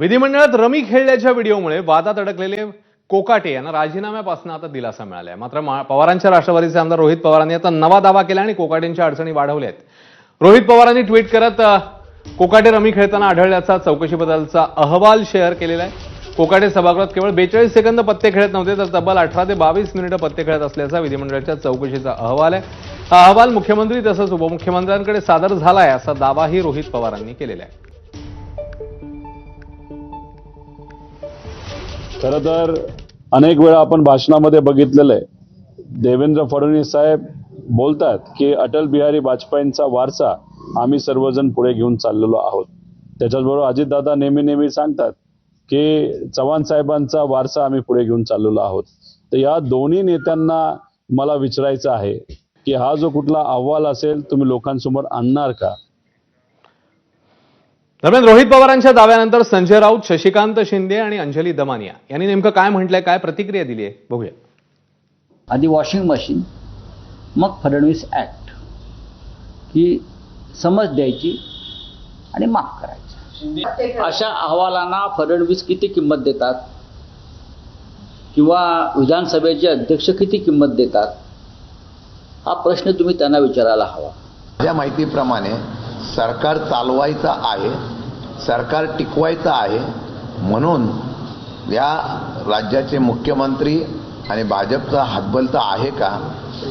विधिमंडळात रमी खेळल्याच्या व्हिडिओमुळे वादात अडकलेले कोकाटे यांना राजीनाम्यापासून आता दिलासा मिळालाय. मात्र मा- पवारांच्या राष्ट्रवादीचे आमदार रोहित पवारांनी आता नवा दावा केला आणि कोकाटेंच्या अडचणी वाढवल्या आहेत रोहित पवारांनी ट्विट करत अ, कोकाटे रमी खेळताना आढळल्याचा चौकशीबद्दलचा अहवाल शेअर केलेला आहे. कोकाटे सभागृहात केवळ बेचाळीस सेकंद पत्ते खेळत नव्हते तर तब्बल अठरा ते बावीस मिनिटं पत्ते खेळत असल्याचा विधिमंडळाच्या चौकशीचा अहवाल आहे. हा अहवाल मुख्यमंत्री तसंच उपमुख्यमंत्र्यांकडे सादर झालाय असा दावाही रोहित पवारांनी केलेला आहे. खर तर अनेक वेळा आपण भाषणामध्ये बघितलेलं आहे. देवेंद्र फडणवीस साहेब बोलतात की अटल बिहारी वाजपेयींचा वारसा आम्ही सर्वजण पुढे घेऊन चाललेलो आहोत. त्याच्याचबरोबर अजितदादा नेहमी नेहमी सांगतात की चव्हाण साहेबांचा वारसा आम्ही पुढे घेऊन चाललेलो आहोत. तर या दोन्ही नेत्यांना मला विचारायचं आहे की हा जो कुठला अहवाल असेल तुम्ही लोकांसमोर आणणार का? दरम्यान रोहित पवारांच्या दाव्यानंतर संजय राऊत शशिकांत शिंदे आणि अंजली दमानिया यांनी नेमकं काय म्हटलंय काय प्रतिक्रिया दिली आहे बघूया. आधी वॉशिंग मशीन मग फडणवीस ॲक्ट ही समज द्यायची आणि माफ करायचं. अशा अहवालांना फडणवीस किती किंमत देतात? किंवा विधानसभेचे अध्यक्ष किती किंमत देतात? हा प्रश्न तुम्ही त्यांना विचारायला हवा. माझ्या माहितीप्रमाणे सरकार चालवायचं आहे सरकार टिकवायचं आहे म्हणून या राज्याचे मुख्यमंत्री आणि भाजपचा हातबल तर आहे का?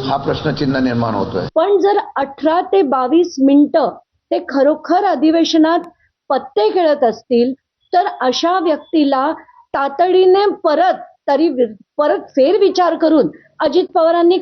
हा प्रश्नचिन्ह निर्माण होतोय. पण जर अठरा ते बावीस मिनिटं ते खरोखर अधिवेशनात पत्ते खेळत असतील तर अशा व्यक्तीला तातडीने परत तरी परत फेरविचार करून अजित पवारांनी